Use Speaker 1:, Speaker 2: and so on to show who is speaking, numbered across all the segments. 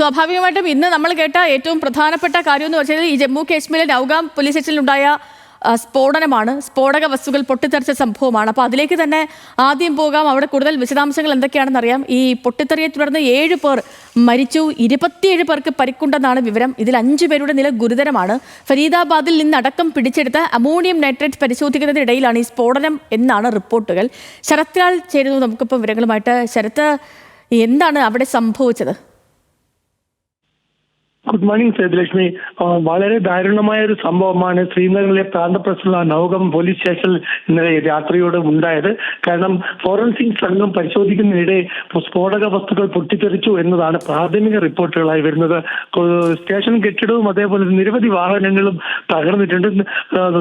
Speaker 1: സ്വാഭാവികമായിട്ടും ഇന്ന് നമ്മൾ കേട്ട ഏറ്റവും പ്രധാനപ്പെട്ട കാര്യം എന്ന് വെച്ചാൽ ഈ ജമ്മു കാശ്മീരിലെ നൗഗാം പോലീസ് സ്റ്റേഷനിലുണ്ടായ സ്ഫോടനമാണ്. സ്ഫോടക വസ്തുക്കൾ പൊട്ടിത്തെറിച്ച സംഭവമാണ്. അപ്പോൾ അതിലേക്ക് തന്നെ ആദ്യം പോകാം. അവിടെ കൂടുതൽ വിശദാംശങ്ങൾ എന്തൊക്കെയാണെന്ന് അറിയാം. ഈ പൊട്ടിത്തെറിയെ തുടർന്ന് ഏഴ് പേർ മരിച്ചു. ഇരുപത്തിയേഴ് പേർക്ക് പരിക്കുണ്ടെന്നാണ് വിവരം. ഇതിൽ അഞ്ചു പേരുടെ നില ഗുരുതരമാണ്. ഫരീദാബാദിൽ നിന്നടക്കം പിടിച്ചെടുത്ത അമോണിയം നൈട്രേറ്റ് പരിശോധിക്കുന്നതിനിടയിലാണ് ഈ സ്ഫോടനം എന്നാണ് റിപ്പോർട്ടുകൾ. ശരത്ലാൽ ചേരുന്നു. നമുക്കിപ്പോൾ വിവരങ്ങളുമായിട്ട്. ശരത്ത് എന്താണ് അവിടെ സംഭവിച്ചത്?
Speaker 2: ഗുഡ് മോർണിംഗ് സേതുലക്ഷ്മി വളരെ ദാരുണമായ ഒരു സംഭവമാണ് ശ്രീനഗറിലെ പ്രാന്തപ്രസുള്ള നൗകം പോലീസ് സ്റ്റേഷനിൽ ഇന്നലെ രാത്രിയോട് ഉണ്ടായത്. കാരണം ഫോറൻസിക് സംഘം പരിശോധിക്കുന്നതിനിടെ സ്ഫോടക വസ്തുക്കൾ പൊട്ടിത്തെറിച്ചു എന്നതാണ് പ്രാഥമിക റിപ്പോർട്ടുകളായി വരുന്നത്. സ്റ്റേഷൻ കെട്ടിടവും അതേപോലെ നിരവധി വാഹനങ്ങളും തകർന്നിട്ടുണ്ട്.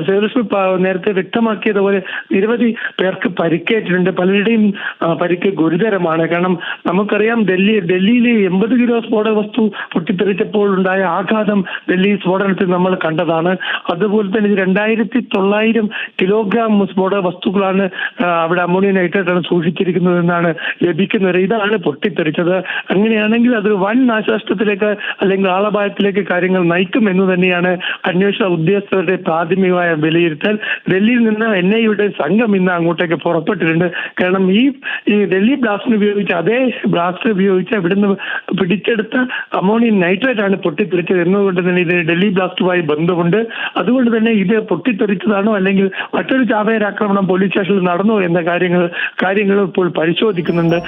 Speaker 2: സേതുലക്ഷ്മി നേരത്തെ വ്യക്തമാക്കിയതുപോലെ നിരവധി പേർക്ക് പരിക്കേറ്റിട്ടുണ്ട്. പലരുടെയും പരിക്ക് ഗുരുതരമാണ്. കാരണം നമുക്കറിയാം ഡൽഹി ഡൽഹിയിലെ എൺപത് കിലോ സ്ഫോടക വസ്തു പൊട്ടിത്തെറിച്ചപ്പോൾ ഉണ്ടായ ആഘാതം ഡൽഹി സ്ഫോടനത്തിൽ നമ്മൾ കണ്ടതാണ്. അതുപോലെ തന്നെ രണ്ടായിരത്തി തൊള്ളായിരം കിലോഗ്രാം സ്ഫോടക വസ്തുക്കളാണ് അവിടെ അമോണിയ നൈട്രേറ്റാണ് സൂക്ഷിച്ചിരിക്കുന്നത് എന്നാണ് ലഭിക്കുന്നത്. ഇതാണ് പൊട്ടിത്തെറിച്ചത്. അങ്ങനെയാണെങ്കിൽ അത് വൻ നാശനഷ്ടത്തിലേക്ക് അല്ലെങ്കിൽ ആളപായത്തിലേക്ക് കാര്യങ്ങൾ നയിക്കും എന്ന് തന്നെയാണ് അന്വേഷണ ഉദ്യോഗസ്ഥരുടെ പ്രാഥമികമായ വിലയിരുത്തൽ. ഡൽഹിയിൽ നിന്ന് എൻ ഐയുടെ സംഘം ഇന്ന് അങ്ങോട്ടേക്ക് പുറപ്പെട്ടിട്ടുണ്ട്. കാരണം ഈ ഈ ഡൽഹി ബ്ലാസ്റ്റിന് ഉപയോഗിച്ച അതേ ബ്ലാസ്റ്റർ ഉപയോഗിച്ച് ഇവിടുന്ന് പിടിച്ചെടുത്ത അമോണിയം നൈട്രേറ്റ് ആണ് പൊട്ടിത്തെറിച്ചത് എന്നതുകൊണ്ട് തന്നെ ഇത് ഡൽഹി ബ്ലാസ്റ്റുമായി ബന്ധമുണ്ട്. അതുകൊണ്ട് തന്നെ ഇത് പൊട്ടിത്തെറിച്ചതാണോ അല്ലെങ്കിൽ മറ്റൊരു ചാവേരാക്രമണം പോലീസ് സ്റ്റേഷനിൽ നടന്നോ എന്ന കാര്യങ്ങൾ കാര്യങ്ങൾ ഇപ്പോൾ പരിശോധിക്കുന്നുണ്ട്.